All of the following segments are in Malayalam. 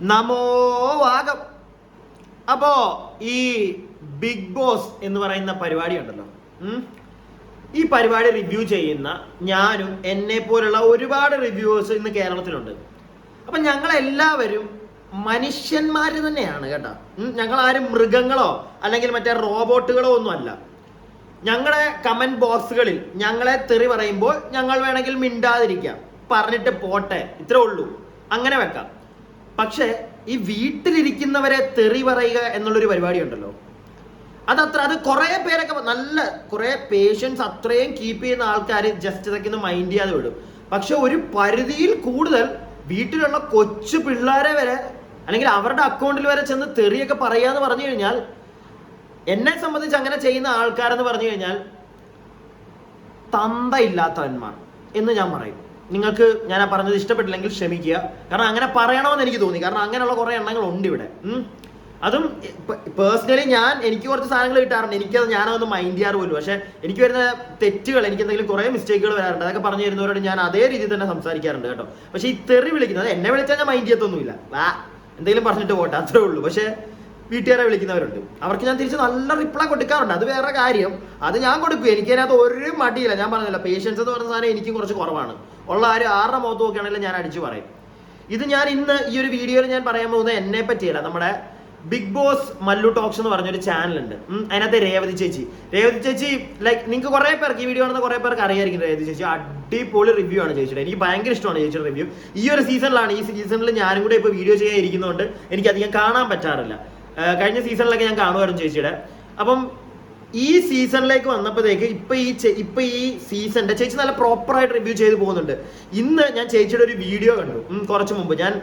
നമോ വാഗം. അപ്പോ ഈ ബിഗ് ബോസ് എന്ന് പറയുന്ന പരിപാടി ഉണ്ടല്ലോ. ഈ പരിപാടി റിവ്യൂ ചെയ്യുന്ന ഞാനും എന്നെ പോലുള്ള ഒരുപാട് റിവ്യൂവേഴ്സ് ഇന്ന് കേരളത്തിലുണ്ട്. അപ്പൊ ഞങ്ങൾ എല്ലാവരും മനുഷ്യന്മാര് തന്നെയാണ് കേട്ടോ? ഞങ്ങൾ ആരും മൃഗങ്ങളോ അല്ലെങ്കിൽ മറ്റേ റോബോട്ടുകളോ ഒന്നും അല്ല ഞങ്ങളുടെ കമന്റ് ബോക്സുകളിൽ ഞങ്ങളെ തെറി പറയുമ്പോൾ ഞങ്ങൾ വേണമെങ്കിൽ മിണ്ടാതിരിക്കാം. പറഞ്ഞിട്ട് പോട്ടെ. ഇത്രേ ഉള്ളൂ. അങ്ങനെ വെക്കാം. പക്ഷെ ഈ വീട്ടിലിരിക്കുന്നവരെ തെറി പറയുക എന്നുള്ളൊരു പരിപാടി ഉണ്ടല്ലോ അതത്ര അത് കുറെ പേരൊക്കെ നല്ല കുറെ പേഷ്യൻസ് അത്രയും കീപ്പ് ചെയ്യുന്ന ആൾക്കാർ ജസ്റ്റ് ഇതൊക്കെ ഒന്ന് മൈൻഡ് ചെയ്യാതെ വിടും. പക്ഷെ ഒരു പരിധിയിൽ കൂടുതൽ വീട്ടിലുള്ള കൊച്ചു പിള്ളേരെ വരെ അല്ലെങ്കിൽ അവരുടെ അക്കൗണ്ടിൽ വരെ ചെന്ന് തെറിയൊക്കെ പറയാന്ന് പറഞ്ഞു കഴിഞ്ഞാൽ എന്നെ സംബന്ധിച്ച് അങ്ങനെ ചെയ്യുന്ന ആൾക്കാരെന്ന് പറഞ്ഞു കഴിഞ്ഞാൽ തന്തയില്ലാത്തവന്മാർ എന്ന് ഞാൻ പറയും. നിങ്ങൾക്ക് ഞാൻ ആ പറഞ്ഞത് ഇഷ്ടപ്പെട്ടില്ലെങ്കിൽ ക്ഷമിക്കുക. കാരണം അങ്ങനെ പറയണമെന്ന് എനിക്ക് തോന്നി. കാരണം അങ്ങനെയുള്ള കുറെ എണ്ണങ്ങൾ ഉണ്ട് ഇവിടെ അതും പേഴ്സണലി ഞാൻ എനിക്ക് കുറച്ച് സാധനങ്ങൾ കിട്ടാറുണ്ട്. എനിക്കത് ഞാനതൊന്നും മൈൻഡ് ചെയ്യാറ് പോലും. പക്ഷെ എനിക്ക് വരുന്ന തെറ്റുകൾ എനിക്ക് എന്തെങ്കിലും കുറെ മിസ്റ്റേക്കുകൾ വരാറുണ്ട്. അതൊക്കെ പറഞ്ഞു തരുന്നവരോട് ഞാൻ അതേ രീതിയിൽ തന്നെ സംസാരിക്കാറുണ്ട് കേട്ടോ. പക്ഷെ ഈ തെറി വിളിക്കുന്നത് എന്നെ വിളിച്ചാൽ ഞാൻ മൈൻഡ് ചെയ്യത്തൊന്നുമില്ല. എന്തെങ്കിലും പറഞ്ഞിട്ട് പോട്ടെ അത്രേ ഉള്ളൂ. പക്ഷേ വീട്ടുകാരെ വിളിക്കുന്നവരുണ്ട്. അവർക്ക് ഞാൻ തിരിച്ച് നല്ല റിപ്ലൈ കൊടുക്കാറുണ്ട്. അത് വേറെ കാര്യം. അത് ഞാൻ കൊടുക്കും. എനിക്ക് അതിനകത്ത് ഒരു മടിയില്ല. ഞാൻ പറഞ്ഞില്ല പേഷ്യൻസ് എന്ന് പറഞ്ഞ സാധനം എനിക്കും കുറച്ച് കുറവാണ്. ഉള്ള ആരും ആരുടെ മുഖത്ത് നോക്കുകയാണെങ്കിലും ഞാൻ അടിച്ചു പറയും. ഇത് ഞാൻ ഇന്ന് ഈ ഒരു വീഡിയോയിൽ ഞാൻ പറയാൻ പോകുന്നത് എന്നെ പറ്റിയല്ല. നമ്മുടെ ബിഗ് ബോസ് മല്ലു ടോക്സ് എന്ന് പറഞ്ഞൊരു ചാനലുണ്ട് അതിനകത്ത് രേവതി ചേച്ചി. രേവതി ചേച്ചി ലൈക്ക് നിങ്ങൾക്ക് കുറെ പേർക്ക് ഈ വീഡിയോ കാണുന്ന കുറെ പേർക്ക് അറിയായിരിക്കും രേവതി ചേച്ചി. അടിപൊളി റിവ്യൂ ആണ് ചേച്ചിയുടെ. എനിക്ക് ഭയങ്കര ഇഷ്ടമാണ് ചേച്ചിയുടെ റിവ്യൂ ഈ ഒരു സീസണിലാണ് ഈ സീസണിൽ ഞാനും കൂടെ ഇപ്പോൾ വീഡിയോ ചെയ്യാൻ ഇരിക്കുന്നതുകൊണ്ട് എനിക്ക് അധികം കാണാൻ പറ്റാറില്ല. കഴിഞ്ഞ സീസണിലൊക്കെ ഞാൻ കാണുമായിരുന്നു ചേച്ചിയുടെ. അപ്പം ഈ സീസണിലേക്ക് വന്നപ്പോഴത്തേക്ക് ഇപ്പൊ ഈ ഇപ്പൊ ഈ സീസണിന്റെ ചേച്ചി നല്ല പ്രോപ്പർ ആയിട്ട് റിവ്യൂ ചെയ്ത് പോകുന്നുണ്ട്. ഇന്ന് ഞാൻ ചേച്ചിയുടെ ഒരു വീഡിയോ കണ്ടു. കുറച്ച് മുമ്പ്. ഞാൻ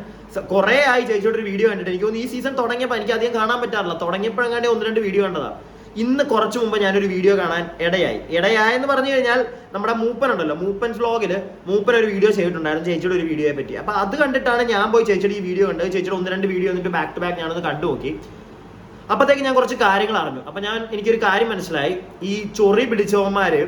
കുറെ ആയി ചേച്ചിയുടെ ഒരു വീഡിയോ കണ്ടിട്ട്. എനിക്ക് തോന്നുന്നു ഈ സീസൺ തുടങ്ങിയപ്പോൾ എനിക്ക് അധികം കാണാൻ പറ്റാറില്ല. തുടങ്ങിയപ്പോഴെങ്ങാണ്ട് ഒന്ന് രണ്ട് വീഡിയോ കണ്ടതാ. ഇന്ന് കുറച്ച് മുമ്പ് ഞാനൊരു വീഡിയോ കാണാൻ ഇടയായി. ഇടയായെന്ന് പറഞ്ഞു കഴിഞ്ഞാൽ നമ്മുടെ മൂപ്പൻ ഉണ്ടല്ലോ. മൂപ്പൻ വ്ലോഗിൽ മൂപ്പൻ ഒരു വീഡിയോ ചെയ്തിട്ടുണ്ടായിരുന്നു ചേച്ചിയുടെ ഒരു വീഡിയോയെ പറ്റി. അപ്പൊ അത് കണ്ടിട്ടാണ് ഞാൻ പോയി ചേച്ചിയുടെ ഈ വീഡിയോ കണ്ടത്. ചേച്ചിയുടെ ഒന്ന് രണ്ട് വീഡിയോ എന്നിട്ട് ബാക്ക് ടു ബാക്ക് ഞാനൊന്ന് കണ്ടു നോക്കി അപ്പത്തേക്ക് ഞാൻ കുറച്ച് കാര്യങ്ങൾ അറിഞ്ഞു. അപ്പൊ ഞാൻ എനിക്കൊരു കാര്യം മനസ്സിലായി. ഈ ചൊറി പിടിച്ചവന്മാര്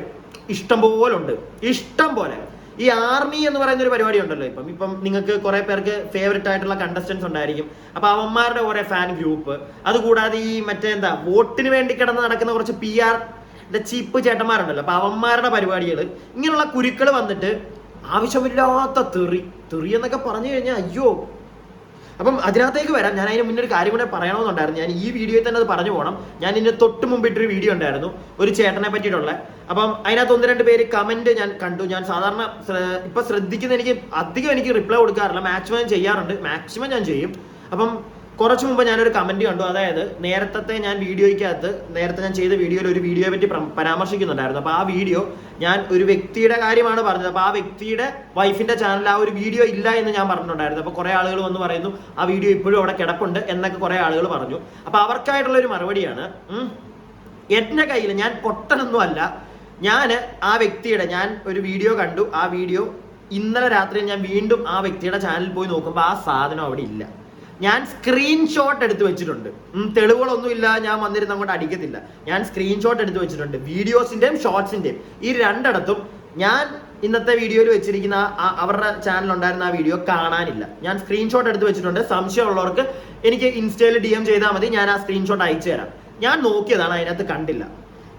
ഇഷ്ടം പോലെ ഉണ്ട് ഇഷ്ടം പോലെ. ഈ ആർമി എന്ന് പറയുന്ന ഒരു പരിപാടി ഉണ്ടല്ലോ ഇപ്പം. ഇപ്പം നിങ്ങൾക്ക് കുറെ പേർക്ക് ഫേവററ്റ് ആയിട്ടുള്ള കണ്ടസ്റ്റൻസ് ഉണ്ടായിരിക്കും. അപ്പൊ അവന്മാരുടെ കുറെ ഫാൻ ഗ്രൂപ്പ് അതുകൂടാതെ ഈ മറ്റേ എന്താ വോട്ടിന് വേണ്ടി കിടന്ന് നടക്കുന്ന കുറച്ച് പി ആർ ചീപ്പ് ചേട്ടന്മാരുണ്ടല്ലോ. അപ്പൊ അവന്മാരുടെ പരിപാടികൾ ഇങ്ങനെയുള്ള കുരുക്കൾ വന്നിട്ട് ആവശ്യമില്ലാത്ത തെറി തെറി എന്നൊക്കെ പറഞ്ഞു കഴിഞ്ഞാൽ അയ്യോ അപ്പം അതിനകത്തേക്ക് വരാം. ഞാൻ അതിന് മുന്നേ ഒരു കാര്യം കൂടെ പറയണമെന്നുണ്ടായിരുന്നു. ഞാൻ ഈ വീഡിയോയിൽ തന്നെ അത് പറഞ്ഞു പോകണം ഞാൻ ഇതിന്റെ തൊട്ട് മുമ്പ് ഇട്ടൊരു വീഡിയോ ഉണ്ടായിരുന്നു. ഒരു ചേട്ടനെ പറ്റിയിട്ടുള്ള. അപ്പം അതിനകത്ത് ഒന്ന് രണ്ട് പേര് കമന്റ് ഞാൻ കണ്ടു. ഞാൻ സാധാരണ ഇപ്പൊ ശ്രദ്ധിക്കുന്ന എനിക്ക് അധികം എനിക്ക് റിപ്ലൈ കൊടുക്കാറില്ല. മാക്സിമം ചെയ്യാറുണ്ട്. മാക്സിമം ഞാൻ ചെയ്യും. അപ്പം കുറച്ച് മുമ്പ് ഞാനൊരു കമന്റ് കണ്ടു. അതായത് നേരത്തെ ഞാൻ വീഡിയോയ്ക്കകത്ത് നേരത്തെ ഞാൻ ചെയ്ത വീഡിയോയിൽ ഒരു വീഡിയോയെ പറ്റി പരാമർശിക്കുന്നുണ്ടായിരുന്നു. അപ്പൊ ആ വീഡിയോ ഞാൻ ഒരു വ്യക്തിയുടെ കാര്യമാണ് പറഞ്ഞത്. അപ്പൊ ആ വ്യക്തിയുടെ വൈഫിന്റെ ചാനൽ ആ ഒരു വീഡിയോ ഇല്ല എന്ന് ഞാൻ പറഞ്ഞിട്ടുണ്ടായിരുന്നു. അപ്പൊ കുറെ ആളുകൾ വന്ന് പറയുന്നു ആ വീഡിയോ ഇപ്പോഴും അവിടെ കിടപ്പുണ്ട് എന്നൊക്കെ കുറെ ആളുകൾ പറഞ്ഞു. അപ്പൊ അവർക്കായിട്ടുള്ള ഒരു മറുപടിയാണ്. എന്റെ കയ്യിൽ ഞാൻ പൊട്ടനൊന്നും അല്ല. ഞാൻ ആ വ്യക്തിയുടെ ഞാൻ ഒരു വീഡിയോ കണ്ടു. ആ വീഡിയോ ഇന്നലെ രാത്രി ഞാൻ വീണ്ടും ആ വ്യക്തിയുടെ ചാനലിൽ പോയി നോക്കുമ്പോൾ ആ സാധനം അവിടെ ഇല്ല. ഞാൻ സ്ക്രീൻഷോട്ട് എടുത്ത് വെച്ചിട്ടുണ്ട്. തെളിവുകളൊന്നും ഇല്ല ഞാൻ വന്നിരുന്ന് അങ്ങോട്ട് അടിക്കത്തില്ല. ഞാൻ സ്ക്രീൻഷോട്ട് എടുത്ത് വെച്ചിട്ടുണ്ട്. വീഡിയോസിന്റെയും ഷോർട്സിന്റെയും. ഈ രണ്ടിടത്തും ഞാൻ ഇന്നത്തെ വീഡിയോയിൽ വെച്ചിരിക്കുന്ന അവരുടെ ചാനൽ ഉണ്ടായിരുന്ന ആ വീഡിയോ കാണാനില്ല. ഞാൻ സ്ക്രീൻഷോട്ട് എടുത്ത് വെച്ചിട്ടുണ്ട്. സംശയമുള്ളവർക്ക് എനിക്ക് ഇൻസ്റ്റയിൽ ഡി എം ചെയ്താൽ മതി. ഞാൻ ആ സ്ക്രീൻഷോട്ട് അയച്ചു തരാം. ഞാൻ നോക്കിയതാണ് അതിനകത്ത് കണ്ടില്ല.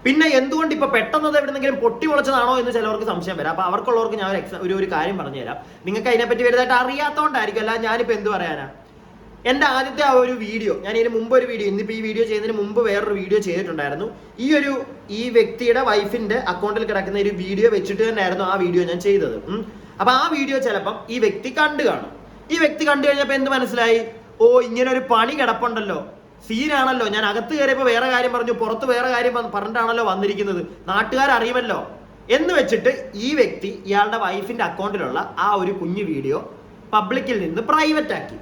പിന്നെ എന്തുകൊണ്ട് ഇപ്പൊ പെട്ടെന്ന് എവിടെന്നെങ്കിലും പൊട്ടി മുളച്ചതാണോ എന്ന് ചിലവർക്ക് സംശയം വരാം. അപ്പൊ അവർക്കുള്ളവർക്ക് ഞാൻ ഒരു ഒരു കാര്യം പറഞ്ഞുതരാം. നിങ്ങൾക്ക് അതിനെപ്പറ്റി വലുതായിട്ട് അറിയാത്തോണ്ടായിരിക്കും. അല്ല ഞാനിപ്പോ എന്ത് പറയാനാ? എന്റെ ആദ്യത്തെ ആ ഒരു വീഡിയോ ഞാൻ ഇതിന് മുമ്പ് ഒരു വീഡിയോ ഇന്നിപ്പോൾ ഈ വീഡിയോ ചെയ്യുന്നതിന് മുമ്പ് വേറൊരു വീഡിയോ ചെയ്തിട്ടുണ്ടായിരുന്നു. ഈ ഒരു ഈ വ്യക്തിയുടെ വൈഫിന്റെ അക്കൗണ്ടിൽ കിടക്കുന്ന ഒരു വീഡിയോ വെച്ചിട്ട് തന്നെയായിരുന്നു ആ വീഡിയോ ഞാൻ ചെയ്തത്. അപ്പോൾ ആ വീഡിയോ ചിലപ്പം ഈ വ്യക്തി കണ്ടു കാണും. ഈ വ്യക്തി കണ്ടു കഴിഞ്ഞപ്പോൾ എന്ത് മനസ്സിലായി? ഓ ഇങ്ങനെ ഒരു പണി കിടപ്പുണ്ടല്ലോ. സീനാണല്ലോ ഞാൻ അകത്ത് കയറിയപ്പോൾ വേറെ കാര്യം പറഞ്ഞു പുറത്ത് വേറെ കാര്യം പറഞ്ഞിട്ടാണല്ലോ വന്നിരിക്കുന്നത്. നാട്ടുകാർ അറിയുമല്ലോ. എന്ന് വെച്ചിട്ട് ഈ വ്യക്തി ഇയാളുടെ വൈഫിന്റെ അക്കൗണ്ടിലുള്ള ആ ഒരു കുഞ്ഞു വീഡിയോ പബ്ലിക്കിൽ നിന്ന് പ്രൈവറ്റ് ആക്കി.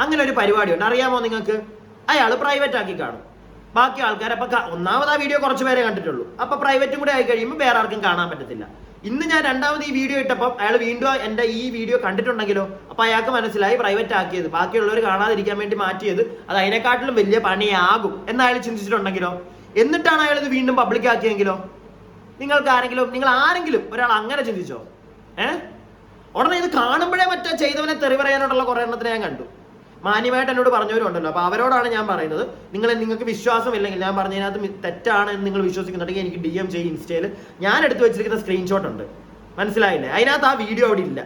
അങ്ങനെ ഒരു പരിപാടിയുണ്ട്. അറിയാമോ നിങ്ങൾക്ക്? അയാൾ പ്രൈവറ്റ് ആക്കി കാണും. ബാക്കി ആൾക്കാർ അപ്പൊ ഒന്നാമത് ആ വീഡിയോ കുറച്ച് പേരെ കണ്ടിട്ടുള്ളൂ. അപ്പൊ പ്രൈവറ്റും കൂടെ ആയി കഴിയുമ്പോൾ വേറെ ആർക്കും കാണാൻ പറ്റത്തില്ല. ഇന്ന് ഞാൻ രണ്ടാമത് ഈ വീഡിയോ ഇട്ടപ്പോൾ അയാൾ വീണ്ടും എന്റെ ഈ വീഡിയോ കണ്ടിട്ടുണ്ടെങ്കിലോ അപ്പൊ അയാൾക്ക് മനസ്സിലായി പ്രൈവറ്റ് ആക്കിയത്. ബാക്കിയുള്ളവർ കാണാതിരിക്കാൻ വേണ്ടി മാറ്റിയത്. അത് അതിനെക്കാട്ടിലും വലിയ പണിയാകും എന്ന് അയാൾ ചിന്തിച്ചിട്ടുണ്ടെങ്കിലോ എന്നിട്ടാണ് അയാൾ ഇത് വീണ്ടും പബ്ലിക് ആക്കിയെങ്കിലോ? നിങ്ങൾക്ക് ആരെങ്കിലും നിങ്ങൾ ആരെങ്കിലും ഒരാൾ അങ്ങനെ ചിന്തിച്ചോ? ഏഹ് ഉടനെ ഇത് കാണുമ്പോഴേ മറ്റേ ചെയ്തവനെ തെറി പറയാനുള്ള കുറെ എണ്ണത്തിനെ ഞാൻ കണ്ടു. മാന്യമായിട്ട് എന്നോട് പറഞ്ഞവരുണ്ടല്ലോ. അപ്പൊ അവരോടാണ് ഞാൻ പറയുന്നത്. നിങ്ങൾ നിങ്ങൾക്ക് വിശ്വാസം ഇല്ലെങ്കിൽ ഞാൻ പറഞ്ഞതിനകത്ത് തെറ്റാണ് എന്ന് നിങ്ങൾ വിശ്വസിക്കുന്നുണ്ടെങ്കിൽ എനിക്ക് ഡി എം ചെയ്യും ഇൻസ്റ്റയിൽ ഞാൻ എടുത്തു വെച്ചിരിക്കുന്ന സ്ക്രീൻഷോട്ട് ഉണ്ട്. മനസ്സിലായില്ലേ? അതിനകത്ത് ആ വീഡിയോ അവിടെ ഇല്ല.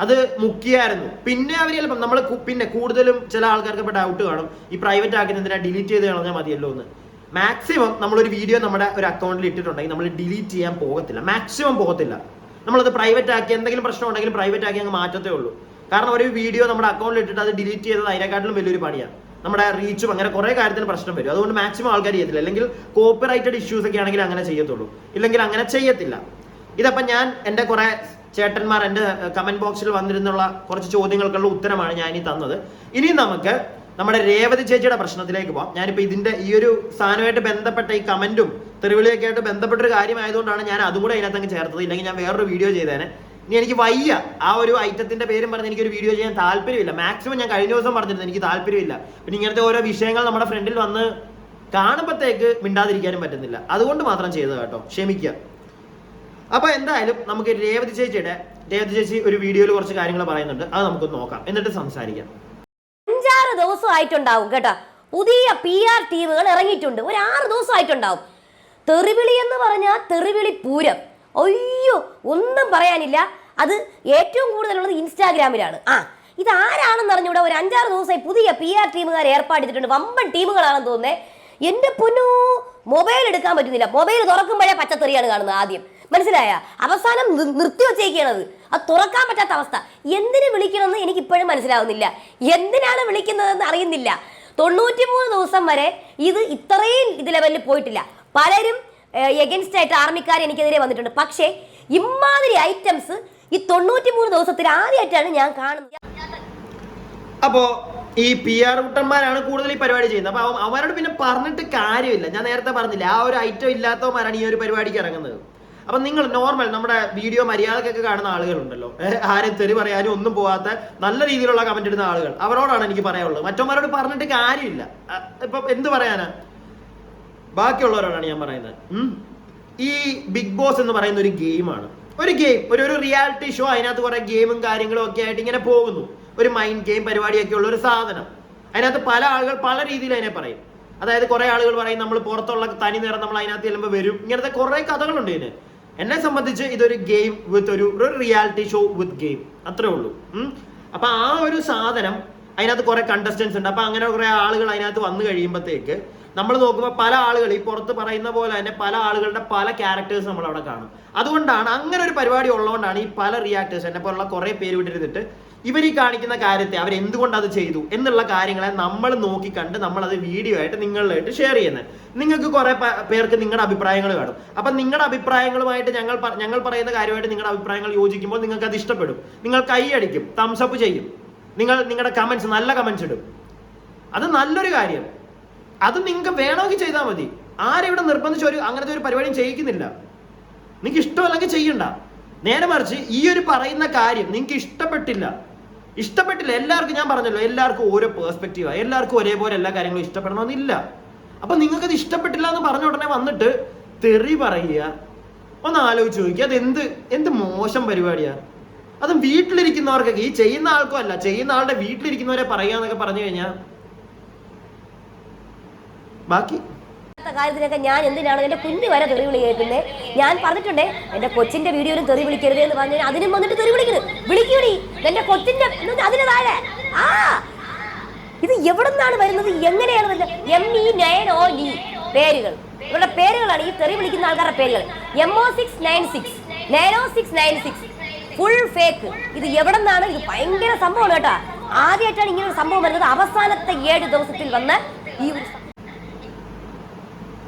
അത് മുക്കിയായിരുന്നു. പിന്നെ അവർ ചിലപ്പം നമ്മൾ പിന്നെ കൂടുതലും ചില ആൾക്കാർക്ക് ഇപ്പോൾ ഡൗട്ട് കാണും. ഈ പ്രൈവറ്റ് ആക്കുന്നതിനാ ഡിലീറ്റ് ചെയ്ത് കളഞ്ഞാൽ മതിയല്ലോ എന്ന്. മാക്സിമം നമ്മളൊരു വീഡിയോ നമ്മുടെ ഒരു അക്കൗണ്ടിൽ ഇട്ടിട്ടുണ്ടെങ്കിൽ നമ്മൾ ഡിലീറ്റ് ചെയ്യാൻ പോകത്തില്ല. മാക്സിമം പോകത്തില്ല. നമ്മളത് പ്രൈവറ്റ് ആക്കി എന്തെങ്കിലും പ്രശ്നം ഉണ്ടെങ്കിൽ പ്രൈവറ്റ് ആക്കി അങ്ങ് മാറ്റത്തേ ഉള്ളൂ. കാരണം ഒരു വീഡിയോ നമ്മുടെ അക്കൗണ്ടിൽ ഇട്ടിട്ട് അത് ഡിലീറ്റ് ചെയ്തത് അതിനെക്കാട്ടിലും വലിയൊരു പണിയാണ് നമ്മുടെ റീച്ചും അങ്ങനെ കുറേ കാര്യത്തിന് പ്രശ്നം വരും. അതുകൊണ്ട് മാക്സിമം ആൾക്കാർ ചെയ്യത്തില്ല. അല്ലെങ്കിൽ കോപ്പിറൈറ്റഡ് ഇഷ്യൂസ് ഒക്കെ ആണെങ്കിൽ അങ്ങനെ ചെയ്യത്തുള്ളൂ. ഇല്ലെങ്കിൽ അങ്ങനെ ചെയ്യത്തില്ല. ഇതപ്പം ഞാൻ എന്റെ കുറേ ചേട്ടന്മാർ എന്റെ കമന്റ് ബോക്സിൽ വന്നിരുന്നുള്ള കുറച്ച് ചോദ്യങ്ങൾക്കുള്ള ഉത്തരമാണ് ഞാൻ ഇനി തന്നത്. ഇനി നമുക്ക് നമ്മുടെ രേവതി ചേച്ചിയുടെ പ്രശ്നത്തിലേക്ക് പോവാം. ഞാനിപ്പോൾ ഇതിന്റെ ഈ ഒരു സാധനമായിട്ട് ബന്ധപ്പെട്ട ഈ കമന്റും തെറിവിളിയൊക്കെ ആയിട്ട് ബന്ധപ്പെട്ട ഒരു കാര്യമായതുകൊണ്ടാണ് ഞാൻ അതും കൂടെ അതിനകത്ത് അങ്ങ് ചേർത്തത്. ഇല്ലെങ്കിൽ ഞാൻ വേറൊരു വീഡിയോ ചെയ്തേനെ. ഇനി എനിക്ക് വയ്യ. ആ ഒരു ഐറ്റത്തിന്റെ പേരും പറഞ്ഞ് എനിക്ക് ഒരു വീഡിയോ ചെയ്യാൻ താല്പര്യമില്ല. മാക്സിമം ഞാൻ കഴിഞ്ഞ ദിവസം പറഞ്ഞിരുന്നു എനിക്ക് താല്പര്യമില്ല. പിന്നെ ഇങ്ങനത്തെ ഓരോ വിഷയങ്ങൾ നമ്മുടെ ഫ്രണ്ടിൽ വന്ന് കാണുമ്പോഴത്തേക്ക് മിണ്ടാതിരിക്കാനും പറ്റുന്നില്ല. അതുകൊണ്ട് മാത്രം ചെയ്തത് കേട്ടോ. ക്ഷമിക്കുക അപ്പൊ എന്തായാലും നമുക്ക് രേവതി ചേച്ചിയുടെ രേവതി ചേച്ചി ഒരു വീഡിയോയിൽ കുറച്ച് കാര്യങ്ങൾ പറയുന്നുണ്ട്. അത് നമുക്ക് നോക്കാം. എന്നിട്ട് സംസാരിക്കാം. അഞ്ചാറ് ദിവസമായിട്ടുണ്ടാവും കേട്ടോ. പുതിയ പി ആർ ടീമുകൾ ഇറങ്ങിയിട്ടുണ്ട്. ഒരു ആറ് ദിവസമായിട്ടുണ്ടാവും. തെറിവിളി എന്ന് പറഞ്ഞാൽ തെറിവിളി പൂരം. അയ്യോ ഒന്നും പറയാനില്ല. അത് ഏറ്റവും കൂടുതലുള്ളത് ഇൻസ്റ്റാഗ്രാമിലാണ്. ആ. ഇത് ആരാണെന്ന് അറിഞ്ഞൂടെ? ഒരു അഞ്ചാറ് ദിവസമായി പുതിയ പി ആർ ടീമുകാർ ഏർപ്പാട് ചെയ്തിട്ടുണ്ട്. വമ്പൻ ടീമുകളാണെന്ന് തോന്നുന്നേ. എന്റെ പൊന്നു മൊബൈൽ എടുക്കാൻ പറ്റുന്നില്ല. മൊബൈൽ തുറക്കുമ്പോഴേ പച്ചത്തെറിയാണ് കാണുന്നത് ആദ്യം. മനസ്സിലായ? അവസാനം നിർത്തി വച്ചേക്കണത്. അത് തുറക്കാൻ പറ്റാത്ത അവസ്ഥ. എന്തിനു വിളിക്കണമെന്ന് എനിക്ക് ഇപ്പോഴും മനസ്സിലാവുന്നില്ല. എന്തിനാണ് വിളിക്കുന്നതെന്ന് അറിയുന്നില്ല. തൊണ്ണൂറ്റിമൂന്ന് ദിവസം വരെ ഇത് ഇത്രയും ഇത് ലെവലിൽ പോയിട്ടില്ല. പലരും എഗൻസ്റ്റ് ആയിട്ട് ആർമിക്കാർ എനിക്കെതിരെ വന്നിട്ടുണ്ട്. പക്ഷേ ഇമാതിരി ഐറ്റംസ് ഈ തൊണ്ണൂറ്റി മൂന്ന് ദിവസത്തിൽ ആദ്യമായിട്ടാണ് ഞാൻ കാണുന്നത്. അപ്പോ ഈ പി ആർ കുട്ടന്മാരാണ് കൂടുതൽ ഈ പരിപാടി ചെയ്യുന്നത്. അപ്പൊ അവരോട് പിന്നെ പറഞ്ഞിട്ട് കാര്യമില്ല. ഞാൻ നേരത്തെ പറഞ്ഞില്ല ആ ഒരു ഐറ്റം ഇല്ലാത്തവന്മാരാണ് ഈ ഒരു പരിപാടിക്ക് ഇറങ്ങുന്നത്. അപ്പൊ നിങ്ങൾ നോർമൽ നമ്മുടെ വീഡിയോ മര്യാദക്കൊക്കെ കാണുന്ന ആളുകളുണ്ടല്ലോ. ആരും തെറി പറയാനും ഒന്നും പോവാത്ത നല്ല രീതിയിലുള്ള കമന്റ് ഇടുന്ന ആളുകൾ. അവരോടാണ് എനിക്ക് പറയാനുള്ളത്. മറ്റവന്മാരോട് പറഞ്ഞിട്ട് കാര്യമില്ല. ഇപ്പൊ എന്ത് പറയാനാ? ബാക്കിയുള്ളവരോടാണ് ഞാൻ പറയുന്നത്. ഈ ബിഗ് ബോസ് എന്ന് പറയുന്ന ഒരു ഗെയിമാണ് ഒരു ഗെയിം ഒരു ഒരു റിയാലിറ്റി ഷോ അതിനകത്ത് കുറെ ഗെയിമും കാര്യങ്ങളും ഒക്കെ ആയിട്ട് ഇങ്ങനെ പോകുന്നു. ഒരു മൈൻഡ് ഗെയിം പരിപാടിയൊക്കെ ഉള്ള ഒരു സാധനം. അതിനകത്ത് പല ആളുകൾ പല രീതിയിൽ അതിനെ പറയും. അതായത് കുറെ ആളുകൾ പറയും നമ്മൾ പുറത്തുള്ള തനി നേരം നമ്മൾ അതിനകത്ത് ചെല്ലുമ്പോൾ വരും. ഇങ്ങനത്തെ കുറെ കഥകളുണ്ട് ഇതിന്. എന്നെ സംബന്ധിച്ച് ഇതൊരു ഗെയിം വിത്ത് ഒരു റിയാലിറ്റി ഷോ വിത്ത് ഗെയിം അത്രേ ഉള്ളൂ. അപ്പൊ ആ ഒരു സാധനം അതിനകത്ത് കുറെ കണ്ടസ്റ്റൻസ് ഉണ്ട്. അപ്പൊ അങ്ങനെ കുറെ ആളുകൾ അതിനകത്ത് വന്നു കഴിയുമ്പോഴത്തേക്ക് നമ്മൾ നോക്കുമ്പോൾ പല ആളുകൾ ഈ പുറത്ത് പറയുന്ന പോലെ തന്നെ പല ആളുകളുടെ പല ക്യാരക്ടേഴ്സ് നമ്മൾ അവിടെ കാണും. അതുകൊണ്ടാണ് അങ്ങനെ ഒരു പരിപാടി ഉള്ളതുകൊണ്ടാണ് ഈ പല റിയാക്ടേഴ്സ് എന്നെ പോലുള്ള കുറെ പേര് വിട്ടിരുന്നിട്ട് ഇവർ ഈ കാണിക്കുന്ന കാര്യത്തെ അവർ എന്തുകൊണ്ട് അത് ചെയ്തു എന്നുള്ള കാര്യങ്ങളെ നമ്മൾ നോക്കി കണ്ട് നമ്മൾ അത് വീഡിയോ ആയിട്ട് നിങ്ങളിലായിട്ട് ഷെയർ ചെയ്യുന്നത്. നിങ്ങൾക്ക് കുറെ പേർക്ക് നിങ്ങളുടെ അഭിപ്രായങ്ങൾ കാണും. അപ്പൊ നിങ്ങളുടെ അഭിപ്രായങ്ങളുമായിട്ട് ഞങ്ങൾ ഞങ്ങൾ പറയുന്ന കാര്യമായിട്ട് നിങ്ങളുടെ അഭിപ്രായങ്ങൾ യോജിക്കുമ്പോൾ നിങ്ങൾക്ക് അത് ഇഷ്ടപ്പെടും. നിങ്ങൾ കൈയടിക്കും തംസപ്പ് ചെയ്യും. നിങ്ങൾ നിങ്ങളുടെ കമന്റ്സ് നല്ല കമന്റ്സ് ഇടും. അത് നല്ലൊരു കാര്യം. അത് നിങ്ങൾക്ക് വേണമെങ്കിൽ ചെയ്താൽ മതി. ആരെവിടെ നിർബന്ധിച്ച് ഒരു അങ്ങനത്തെ ഒരു പരിപാടിയും ചെയ്യിക്കുന്നില്ല. നിങ്ങൾക്ക് ഇഷ്ടമല്ലെങ്കിൽ ചെയ്യണ്ട. നേരെ മറിച്ച് ഈ ഒരു പറയുന്ന കാര്യം നിങ്ങൾക്ക് ഇഷ്ടപ്പെട്ടില്ല. ഇഷ്ടപ്പെട്ടില്ല. എല്ലാവർക്കും ഞാൻ പറഞ്ഞല്ലോ എല്ലാവർക്കും ഓരോ പേഴ്സ്പെക്റ്റീവാണ് എല്ലാവർക്കും ഒരേപോലെ എല്ലാ കാര്യങ്ങളും ഇഷ്ടപ്പെടണമെന്നില്ല. അപ്പൊ നിങ്ങൾക്ക് അത് ഇഷ്ടപ്പെട്ടില്ല എന്ന് പറഞ്ഞ ഉടനെ വന്നിട്ട് തെറി പറയുക. ഒന്ന് ആലോചിച്ച് നോക്കിയാൽ അത് എന്ത് എന്ത് മോശം പരിപാടിയാണ് അതും വീട്ടിലിരിക്കുന്നവർക്കൊക്കെ ഈ ചെയ്യുന്ന ആൾക്കും അല്ല ചെയ്യുന്ന ആളുടെ വീട്ടിലിരിക്കുന്നവരെ പറയുക എന്നൊക്കെ പറഞ്ഞു കഴിഞ്ഞാൽ ബാക്കി? കാര്യത്തിനൊക്കെ ഞാൻ എന്തിനാണ് എന്റെ കുഞ്ഞു വരെ തെറി വിളി കേൾക്കുന്നത് ഞാൻ പറഞ്ഞിട്ടുണ്ടേ എന്റെ കൊച്ചിന്റെ വീഡിയോയിലും തെറി വിളിക്കരുത് എന്ന് പറഞ്ഞു അതിനും വന്നിട്ട് തെറി വിളിക്കരുത് വിളിക്കൂടി. എന്റെ കൊച്ചിന്റെ അതിന് താഴെ. ആ. ഇത് എവിടെ നിന്നാണ് വരുന്നത്? എങ്ങനെയാണ് വരുന്നത്? M E nine O D പേരുകൾ. ഇവരുടെ പേരുകളാണ് ഈ തെറി വിളിക്കുന്ന ആൾക്കാരുടെ പേരുകൾ. M O six nine six nine O six nine six full fake ഇത് എവിടെ നിന്നാണ് ഇത് ഭയങ്കര സംഭവമാണ് കേട്ടോ. ആദ്യമായിട്ടാണ് ഇങ്ങനെ ഒരു സംഭവം വരുന്നത്. അവസാനത്തെ ഏഴ് ദിവസത്തിൽ വന്ന് ഈ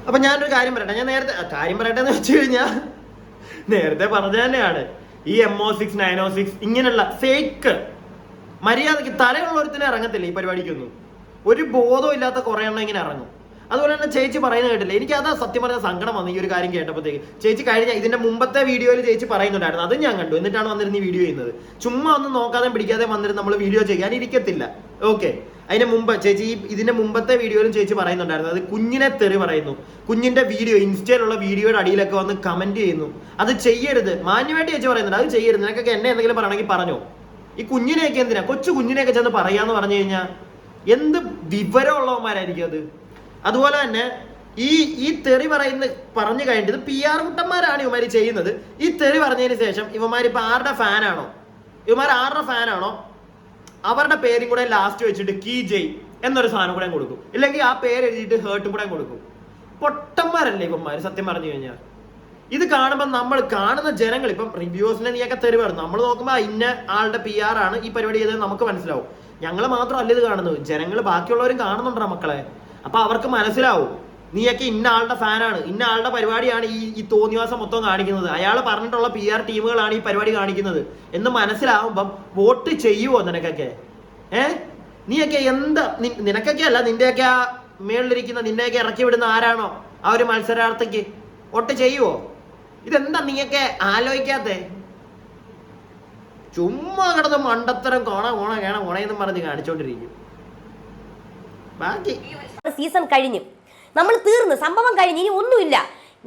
അപ്പൊ ഞാനൊരു കാര്യം പറയട്ടെ ഞാൻ നേരത്തെ കാര്യം പറയട്ടെ എന്ന് വെച്ച് കഴിഞ്ഞാൽ നേരത്തെ പറഞ്ഞ തന്നെയാണ്. ഈ M O six nine O six ഇങ്ങനെയുള്ള ഫേക്ക് മര്യാദയ്ക്ക് തലയുള്ളൊരുത്തിനെ ഇറങ്ങത്തില്ല ഈ പരിപാടിക്കൊന്നും? ഒരു ബോധവും ഇല്ലാത്ത കുറെ എണ്ണം ഇങ്ങനെ ഇറങ്ങും. അതുപോലെ തന്നെ ചേച്ചി പറയുന്നത് കേട്ടില്ല? എനിക്ക് അതാ സത്യം പറഞ്ഞ സങ്കടം വന്നു ഈ ഒരു കാര്യം കേട്ടപ്പോഴത്തേക്ക്. ചേച്ചി കഴിഞ്ഞ ഇതിന്റെ മുമ്പത്തെ വീഡിയോയിൽ ചേച്ചി പറയുന്നുണ്ടായിരുന്നു. അതും ഞാൻ കണ്ടു. എന്നിട്ടാണ് വന്നിരുന്ന് ഈ വീഡിയോ ചെയ്യുന്നത്. ചുമ്മാ ഒന്നും നോക്കാതെ പിടിക്കാതെ വന്നിരുന്ന് നമ്മൾ വീഡിയോ ചെയ്യാൻ ഇരിക്കത്തില്ല ഓക്കെ അതിന് മുമ്പ് ചേച്ചി ഈ ഇതിന്റെ മുമ്പത്തെ വീഡിയോയിലും ചേച്ചി പറയുന്നുണ്ടായിരുന്നു. അത് കുഞ്ഞിനെ തെറി പറയുന്നു. കുഞ്ഞിന്റെ വീഡിയോ ഇൻസ്റ്റയിലുള്ള വീഡിയോയുടെ അടിയിലൊക്കെ വന്ന് കമന്റ് ചെയ്യുന്നു. അത് ചെയ്യരുത്. മാന്യമായിട്ട് ചേച്ചി പറയുന്നുണ്ട്. അത് ചെയ്യരുത്. നിനക്കൊക്കെ എന്നെ എന്തെങ്കിലും പറയണമെങ്കിൽ പറഞ്ഞോ. ഈ കുഞ്ഞിനെയൊക്കെ എന്തിനാ? കൊച്ചു കുഞ്ഞിനെയൊക്കെ ചെന്ന് പറയാന്ന് പറഞ്ഞു കഴിഞ്ഞാൽ എന്ത് വിവരമുള്ളവന്മാരായിരിക്കും അത്? അതുപോലെ തന്നെ ഈ ഈ തെറി പറയുന്ന പറഞ്ഞു കഴിഞ്ഞിട്ട് പി ആർ കുട്ടന്മാരാണ് ഇവന്മാർ ചെയ്യുന്നത്. ഈ തെറി പറഞ്ഞതിന് ശേഷം ഇവന്മാർ ഇപ്പൊ ആരുടെ ഫാനാണോ ഇവന്മാർ ആരുടെ ഫാനാണോ അവരുടെ പേരും കൂടെ ലാസ്റ്റ് വെച്ചിട്ട് കീ ജയ് എന്നൊരു സാധനം കൂടെ കൊടുക്കും. ഇല്ലെങ്കിൽ ആ പേര് എഴുതിയിട്ട് ഹേർട്ടും കൂടെ കൊടുക്കും. പൊട്ടന്മാരല്ലേ ഇവന്മാര്? സത്യം പറഞ്ഞു കഴിഞ്ഞാൽ. ഇത് കാണുമ്പോൾ നമ്മൾ കാണുന്ന ജനങ്ങൾ ഇപ്പം റിവ്യൂസിനെ നീയൊക്കെ പറഞ്ഞു നമ്മൾ നോക്കുമ്പോൾ ഇന്ന ആളുടെ പി ആർ ആണ് ഈ പരിപാടി ചെയ്തത് നമുക്ക് മനസ്സിലാവും. ഞങ്ങൾ മാത്രമല്ല ഇത് കാണുന്നത്. ജനങ്ങൾ ബാക്കിയുള്ളവരും കാണുന്നുണ്ടോ മക്കളെ. അപ്പൊ അവർക്ക് മനസ്സിലാവും. നീയൊക്കെ ഇന്ന ആളുടെ ഫാനാണ്. ഇന്ന ആളുടെ പരിപാടിയാണ് ഈ ഈ തോന്നിവാസം മൊത്തം കാണിക്കുന്നത്. അയാൾ പറഞ്ഞിട്ടുള്ള പി ആർ ടീമുകളാണ് ഈ പരിപാടി കാണിക്കുന്നത്. എന്ന് മനസ്സിലാവുമ്പം വോട്ട് ചെയ്യുവോ നിനക്കൊക്കെ? ഏ? നീയൊക്കെ എന്താ നിനക്കൊക്കെ അല്ല നിന്റെയൊക്കെ ആ മേളിലിരിക്കുന്ന നിന്നെയൊക്കെ ഇറക്കി വിടുന്ന ആരാണോ ആ ഒരു മത്സരാർത്ഥിക്ക്? വോട്ട് ചെയ്യുവോ? ഇതെന്താ നീയൊക്കെ ആലോചിക്കാത്ത? ചുമ്മാ കിടന്ന് മണ്ടത്തരം കോണ കോണ കേണ കോണയെന്നും പറഞ്ഞ് കാണിച്ചോണ്ടിരിക്കും. ബാക്കി. സീസൺ കഴിഞ്ഞു. നമ്മൾ തീർന്ന്. സംഭവം കഴിഞ്ഞ് ഇനി ഒന്നുമില്ല.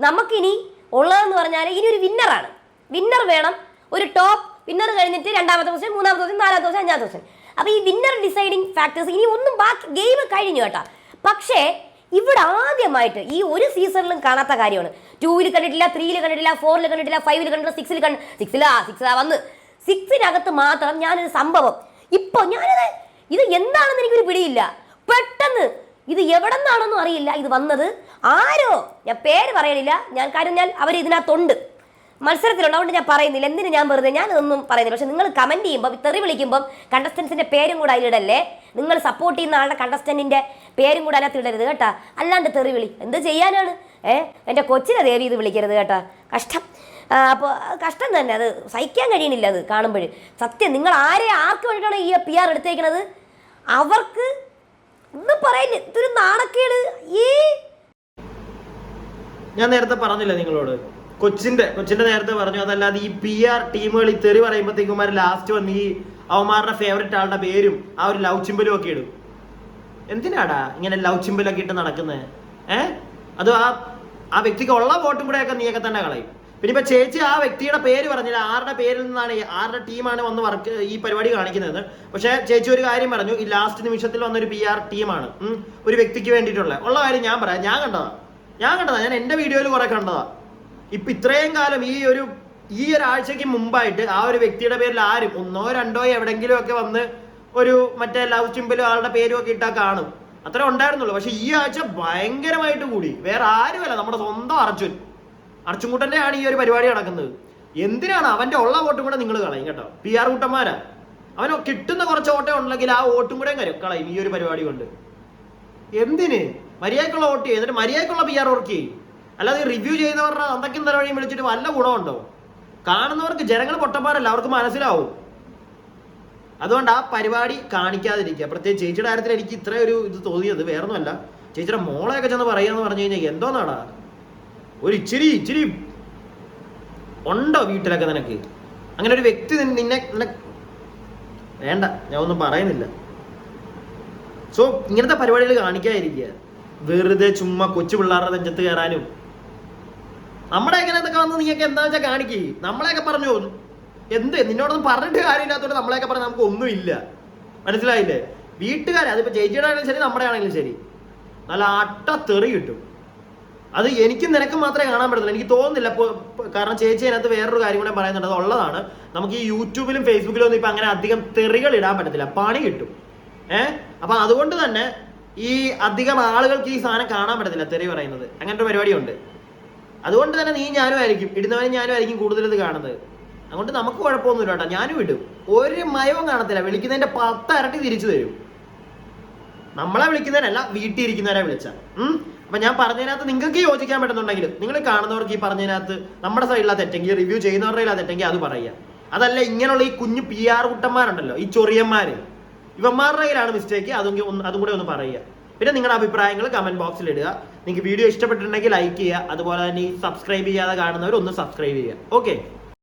നമുക്കിനി ഉള്ളതെന്ന് പറഞ്ഞാൽ ഇനി ഒരു വിന്നറാണ് വിന്നർ വേണം. ഒരു ടോപ്പ് വിന്നർ കഴിഞ്ഞിട്ട് രണ്ടാമത്തെ ദിവസം മൂന്നാമത്തെ ദിവസം നാലാമത്തെ ദിവസം അഞ്ചാമത്തെ ദിവസം അപ്പോൾ ഈ വിന്നർ ഡിസൈഡിങ് ഫാക്ടേഴ്സ് ഇനി ഒന്നും ബാക്കി ഗെയിം കഴിഞ്ഞു കേട്ടോ. പക്ഷേ ഇവിടെ ആദ്യമായിട്ട് ഈ ഒരു സീസണിലും കാണാത്ത കാര്യമാണ്. ടൂവിൽ കണ്ടിട്ടില്ല ത്രീയിൽ കണ്ടിട്ടില്ല ഫോറിൽ കണ്ടിട്ടില്ല ഫൈവിൽ കണ്ടിട്ടില്ല സിക്സിൽ കണ്ട് സിക്സിലാ സിക്സിലാ വന്ന്. സിക്സിനകത്ത് മാത്രം ഞാനൊരു സംഭവം. ഇപ്പോൾ ഞാനത് ഇത് എന്താണെന്ന് എനിക്കൊരു പിടിയില്ല. പെട്ടെന്ന് ഇത് എവിടെ നിന്നാണെന്നും അറിയില്ല. ഇത് വന്നത് ആരോ? ഞാൻ പേര് പറയണില്ല. ഞാൻ കാര്യം ഞാൻ അവർ ഇതിനകത്തുണ്ട്. മത്സരത്തിലുണ്ട്. അതുകൊണ്ട് ഞാൻ പറയുന്നില്ല. എന്തിനു ഞാൻ വെറുതെ? ഞാൻ ഇതൊന്നും പറയുന്നില്ല. പക്ഷെ നിങ്ങൾ കമന്റ് ചെയ്യുമ്പോൾ തെറി വിളിക്കുമ്പോൾ കണ്ടസ്റ്റൻസിന്റെ പേരും കൂടെ അതിലിടല്ലേ? നിങ്ങൾ സപ്പോർട്ട് ചെയ്യുന്ന ആളുടെ കണ്ടസ്റ്റന്റിന്റെ പേരും കൂടെ അതിനകത്ത് ഇടരുത് കേട്ടാ. അല്ലാണ്ട് തെറി വിളി. എന്ത് ചെയ്യാനാണ്? ഏ? എന്റെ കൊച്ചിനെ ദേവി ഇത് വിളിക്കരുത് കേട്ടാ. കഷ്ടം. അപ്പോൾ കഷ്ടം തന്നെ. അത് സഹിക്കാൻ കഴിയുന്നില്ല അത് കാണുമ്പോൾ സത്യം നിങ്ങൾ ആരെ ആർക്ക് വേണ്ടിയിട്ടാണ് ഈ പി ആർ എടുത്തേക്കണത്? അവർക്ക് ഒന്നും പറയില്ല? ഇതൊരു നാണക്കേട്. ഈ ഞാൻ നേരത്തെ പറഞ്ഞില്ല നിങ്ങളോട്? കൊച്ചിന്റെ കൊച്ചിന്റെ നേരത്തെ പറഞ്ഞു. അതല്ലാതെ ഈ പി ആർ ടീമുകൾ ഈ തെറി പറയുമ്പോഴത്തേക്കുമാർ ലാസ്റ്റ് വന്ന് ഈ അവന്മാരുടെ ഫേവററ്റ് ആളുടെ പേരും ആ ഒരു ലവ് ചിമ്പലും ഒക്കെ ഇടും. എന്തിനാടാ ഇങ്ങനെ ലവ് ചിമ്പലൊക്കെ ഇട്ട് നടക്കുന്നത് ഏഹ് അത് ആ ആ വ്യക്തിക്ക് ഉള്ള വോട്ടും കൂടെ ഒക്കെ നീയൊക്കെ തന്നെ കളയും. പിന്നെ ഇപ്പൊ ചേച്ചി ആ വ്യക്തിയുടെ പേര് പറഞ്ഞില്ല. ആരുടെ പേരിൽ നിന്നാണ് ആരുടെ ടീമാണ് വന്ന് വർക്ക് ഈ പരിപാടി കാണിക്കുന്നത്? പക്ഷേ ചേച്ചി ഒരു കാര്യം പറഞ്ഞു. ഈ ലാസ്റ്റ് നിമിഷത്തിൽ വന്ന ഒരു പി ആർ ടീമാണ് ഒരു വ്യക്തിക്ക് വേണ്ടിയിട്ടുള്ള. ഉള്ള കാര്യം ഞാൻ പറയാം. ഞാൻ കണ്ടതാ. ഞാൻ കണ്ടതാ. ഞാൻ എന്റെ വീഡിയോയിൽ കുറെ കണ്ടതാ. ഇപ്പൊ ഇത്രയും കാലം ഈ ഒരു ഈ ഒരാഴ്ചക്ക് മുമ്പായിട്ട് ആ ഒരു വ്യക്തിയുടെ പേരിൽ ആരും ഒന്നോ രണ്ടോ എവിടെങ്കിലും ഒക്കെ വന്ന് ഒരു മറ്റേ ലവ് ചിമ്പിലും ആളുടെ പേരും ഒക്കെ ഇട്ടാ കാണും. അത്ര ഉണ്ടായിരുന്നുള്ളൂ. പക്ഷെ ഈ ആഴ്ച ഭയങ്കരമായിട്ട് കൂടി. വേറെ ആരുമല്ല. നമ്മുടെ സ്വന്തം അർജുൻ. അർച്ചുൻകുട്ടന്റെ ആണ് ഈ ഒരു പരിപാടി നടക്കുന്നത്. എന്തിനാണ് അവന്റെ ഉള്ള വോട്ടും കൂടെ നിങ്ങൾ കളയും കേട്ടോ? പി ആർ കൂട്ടന്മാരാ. അവന് കിട്ടുന്ന കുറച്ച് വോട്ടേ ഉണ്ടെങ്കിൽ ആ വോട്ടും കൂടെ കളയും ഈ ഒരു പരിപാടി കൊണ്ട്. എന്തിന്? മര്യാദക്കുള്ള വോട്ട് ചെയ്യും. എന്നിട്ട് മര്യാദക്കുള്ള പി ആർ വർക്ക് ചെയ്യും. അല്ലാതെ റിവ്യൂ ചെയ്യുന്നവരുടെ അന്തക്കും തലവഴിയും വിളിച്ചിട്ട് വല്ല ഗുണമുണ്ടോ കാണുന്നവർക്ക് ജനങ്ങൾ പൊട്ടന്മാരല്ല അവർക്ക് മനസ്സിലാവും. അതുകൊണ്ട് ആ പരിപാടി കാണിക്കാതിരിക്കുക. പ്രത്യേകിച്ച് ചേച്ചിയുടെ കാര്യത്തിൽ എനിക്ക് ഇത്ര ഒരു ഇത് തോന്നിയത് വേറൊന്നുമല്ല. ചേച്ചിയുടെ മോളെയൊക്കെ ചെന്ന് പറയുക എന്ന് പറഞ്ഞു കഴിഞ്ഞാൽ എന്തോന്നാടാ? ഒരു ഇച്ചിരി ഇച്ചിരി ഉണ്ടോ വീട്ടിലൊക്കെ നിനക്ക്? അങ്ങനെ ഒരു വ്യക്തി നിന്നെ വേണ്ട ഞാൻ ഒന്നും പറയുന്നില്ല. സോ ഇങ്ങനത്തെ പരിപാടികൾ കാണിക്കാതിരിക്കുക. വെറുതെ ചുമ്മാ കൊച്ചു പിള്ളേരുടെ നെഞ്ചത്ത് കയറാനും. നമ്മുടെ എങ്ങനെയൊക്കെ വന്ന് നിങ്ങൾക്ക് എന്താ വെച്ചാൽ കാണിക്കേ. നമ്മളെയൊക്കെ പറഞ്ഞു. എന്ത്? നിന്നോടൊന്നും പറഞ്ഞിട്ട് കാര്യമില്ലാത്തോട് നമ്മളെയൊക്കെ പറഞ്ഞ നമുക്ക് ഒന്നുമില്ല. മനസ്സിലായില്ലേ? വീട്ടുകാരെ അതിപ്പോ ചേച്ചിയുടെ ആണെങ്കിലും ശരി നമ്മുടെ ആണെങ്കിലും ശരി. നല്ല അട്ട തെറി കിട്ടും. അത് എനിക്ക് നിനക്ക് മാത്രമേ കാണാൻ പറ്റത്തുള്ളൂ. എനിക്ക് തോന്നുന്നില്ല. കാരണം ചേച്ചി അതിനകത്ത് വേറൊരു കാര്യം കൂടെ പറയുന്നുണ്ട്. അത് ഉള്ളതാണ്. നമുക്ക് ഈ യൂട്യൂബിലും ഫേസ്ബുക്കിലും ഒന്നും ഇപ്പം അങ്ങനെ അധികം തെറികൾ ഇടാൻ പറ്റത്തില്ല. പണി കിട്ടും. ഏഹ് അപ്പൊ അതുകൊണ്ട് തന്നെ ഈ അധികം ആളുകൾക്ക് ഈ സാധനം കാണാൻ പറ്റത്തില്ല തെറി പറയുന്നത്. അങ്ങനത്തെ പരിപാടിയുണ്ട്. അതുകൊണ്ട് തന്നെ നീ ഞാനും ആയിരിക്കും. ഇടുന്നവനും ഞാനും ആയിരിക്കും കൂടുതൽ ഇത് കാണുന്നത്. അതുകൊണ്ട് നമുക്ക് കുഴപ്പമൊന്നുമില്ല കേട്ടോ. ഞാനും ഇടും. ഒരു മയവും കാണത്തില്ല. വിളിക്കുന്നതിന്റെ പത്ത് അരട്ടി തിരിച്ചു തരും. നമ്മളെ വിളിക്കുന്നതിനല്ല വീട്ടിൽ ഇരിക്കുന്നവരെ വിളിച്ച. അപ്പൊ ഞാൻ പറഞ്ഞതിനകത്ത് നിങ്ങൾക്ക് യോജിക്കാൻ പറ്റുന്നുണ്ടെങ്കിൽ നിങ്ങൾ കാണുന്നവർക്ക് ഈ പറഞ്ഞതിനകത്ത് നമ്മുടെ സൈഡിലാ തെറ്റെങ്കിൽ റിവ്യൂ ചെയ്യുന്നവരുടെ തെറ്റെങ്കിൽ അത് പറയുക. അതല്ല ഇങ്ങനെയുള്ള ഈ കുഞ്ഞു പി ആർ കുട്ടന്മാരുണ്ടല്ലോ ഈ ചൊറിയന്മാര്. ഇവന്മാരുടെ കയ്യിലാണ് മിസ്റ്റേക്ക് അതും അതും കൂടെ ഒന്ന് പറയുക. പിന്നെ നിങ്ങളുടെ അഭിപ്രായങ്ങൾ കമന്റ് ബോക്സിൽ ഇടുക. നിങ്ങൾക്ക് വീഡിയോ ഇഷ്ടപ്പെട്ടിട്ടുണ്ടെങ്കിൽ ലൈക്ക് ചെയ്യുക. അതുപോലെ തന്നെ ഈ സബ്സ്ക്രൈബ് ചെയ്യാതെ കാണുന്നവർ ഒന്ന് സബ്സ്ക്രൈബ് ചെയ്യുക. ഓക്കെ